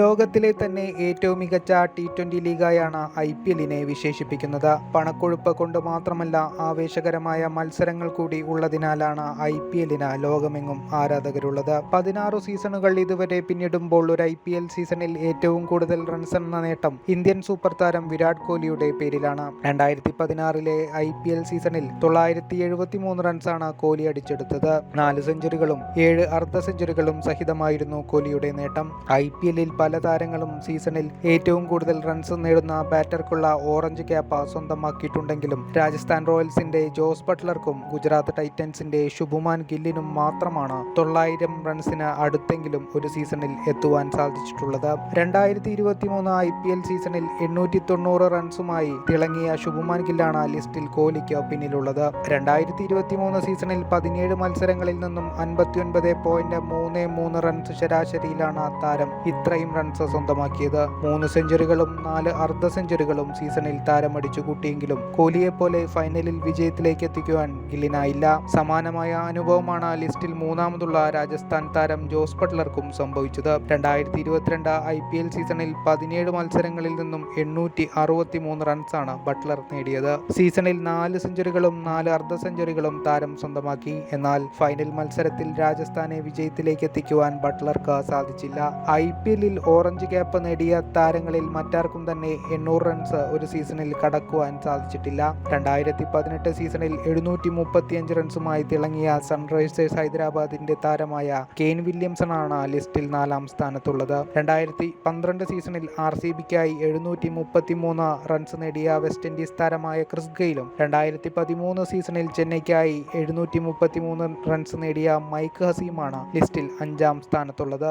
ലോകത്തിലെ തന്നെ ഏറ്റവും മികച്ച ടി ട്വന്റി ലീഗായാണ് ഐ പി എല്ലിനെ വിശേഷിപ്പിക്കുന്നത്. പണക്കൊഴുപ്പ് കൊണ്ട് മാത്രമല്ല ആവേശകരമായ മത്സരങ്ങൾ കൂടി ഉള്ളതിനാലാണ് ഐ പി എല്ലിന് ലോകമെങ്ങും ആരാധകരുള്ളത്. പതിനാറ് സീസണുകൾ ഇതുവരെ പിന്നിടുമ്പോൾ ഒരു ഐ പി എൽ സീസണിൽ ഏറ്റവും കൂടുതൽ റൺസ് എന്ന നേട്ടം ഇന്ത്യൻ സൂപ്പർ താരം വിരാട് കോഹ്ലിയുടെ പേരിലാണ്. രണ്ടായിരത്തി പതിനാറിലെ ഐ പി എൽ സീസണിൽ തൊള്ളായിരത്തി എഴുപത്തി മൂന്ന് റൺസാണ് കോഹ്ലി അടിച്ചെടുത്തത്. നാല് സെഞ്ചുറികളും ഏഴ് അർദ്ധ സെഞ്ചുറികളും സഹിതമായിരുന്നു കോഹ്ലിയുടെ നേട്ടം. ഐ പി എല്ലിൽ പല താരങ്ങളും സീസണിൽ ഏറ്റവും കൂടുതൽ റൺസ് നേടുന്ന ബാറ്റർക്കുള്ള ഓറഞ്ച് ക്യാപ്പ് സ്വന്തമാക്കിയിട്ടുണ്ടെങ്കിലും രാജസ്ഥാൻ റോയൽസിന്റെ ജോസ് ബട്ട്ലർക്കും ഗുജറാത്ത് ടൈറ്റൻസിന്റെ ശുഭുമാൻ ഗില്ലിനും മാത്രമാണ് തൊള്ളായിരം റൺസിന് അടുത്തെങ്കിലും ഒരു സീസണിൽ എത്തുവാൻ സാധിച്ചിട്ടുള്ളത്. രണ്ടായിരത്തി ഇരുപത്തി മൂന്ന് ഐ പി എൽ സീസണിൽ എണ്ണൂറ്റി തൊണ്ണൂറ് റൺസുമായി തിളങ്ങിയ ശുഭുമാൻ ഗില്ലാണ് ലിസ്റ്റിൽ കോഹ്ലിക്ക് പിന്നിലുള്ളത്. രണ്ടായിരത്തി ഇരുപത്തി മൂന്ന് സീസണിൽ പതിനേഴ് മത്സരങ്ങളിൽ നിന്നും അൻപത്തിയൊൻപത് പോയിന്റ് മൂന്ന് മൂന്ന് റൺസ് ശരാശരിയിലാണ് താരം. ഇത്രയും റൺസ് സ്വന്തമാക്കിയത്. മൂന്ന് സെഞ്ചുറികളും നാല് അർദ്ധ സെഞ്ചുറികളും സീസണിൽ താരമടിച്ചു കൂട്ടിയെങ്കിലും കോഹ്ലിയെ പോലെ ഫൈനലിൽ വിജയത്തിലേക്ക് എത്തിക്കുവാൻ ഗില്ലിനായില്ല. സമാനമായ അനുഭവമാണ് ലിസ്റ്റിൽ മൂന്നാമതുള്ള രാജസ്ഥാൻ താരം ജോസ് ബട്ട്ലർക്കും സംഭവിച്ചത്. രണ്ടായിരത്തി ഇരുപത്തിരണ്ട് ഐ പി എൽ സീസണിൽ പതിനേഴ് മത്സരങ്ങളിൽ നിന്നും എണ്ണൂറ്റി അറുപത്തി മൂന്ന് റൺസാണ് ബട്ട്ലർ നേടിയത്. സീസണിൽ നാല് സെഞ്ചുറികളും നാല് അർദ്ധ സെഞ്ചുറികളും താരം സ്വന്തമാക്കി. എന്നാൽ ഫൈനൽ മത്സരത്തിൽ രാജസ്ഥാനെ വിജയത്തിലേക്ക് എത്തിക്കുവാൻ ബട്ട്ലർക്ക് സാധിച്ചില്ല. ഐ പി എല്ലിൽ ഓറഞ്ച് ക്യാപ്പ് നേടിയ താരങ്ങളിൽ മറ്റാർക്കും തന്നെ എണ്ണൂറ് റൺസ് ഒരു സീസണിൽ കടക്കുവാൻ സാധിച്ചിട്ടില്ല. രണ്ടായിരത്തി പതിനെട്ട് സീസണിൽ എഴുന്നൂറ്റി മുപ്പത്തിയഞ്ച് റൺസുമായി തിളങ്ങിയ സൺറൈസേഴ്സ് ഹൈദരാബാദിന്റെ താരമായ കെയിൻ വില്യംസൺ ആണ് ലിസ്റ്റിൽ നാലാം സ്ഥാനത്തുള്ളത്. രണ്ടായിരത്തി പന്ത്രണ്ട് സീസണിൽ ആർ സി ബിക്കായി എഴുന്നൂറ്റി റൺസ് നേടിയ വെസ്റ്റ് ഇൻഡീസ് താരമായ ക്രിസ് ഗെയിലും രണ്ടായിരത്തി പതിമൂന്ന് സീസണിൽ ചെന്നൈക്കായി എഴുന്നൂറ്റി മുപ്പത്തി മൂന്ന് റൺസ് നേടിയ മൈക്ക് ഹസീമാണ് ലിസ്റ്റിൽ അഞ്ചാം സ്ഥാനത്തുള്ളത്.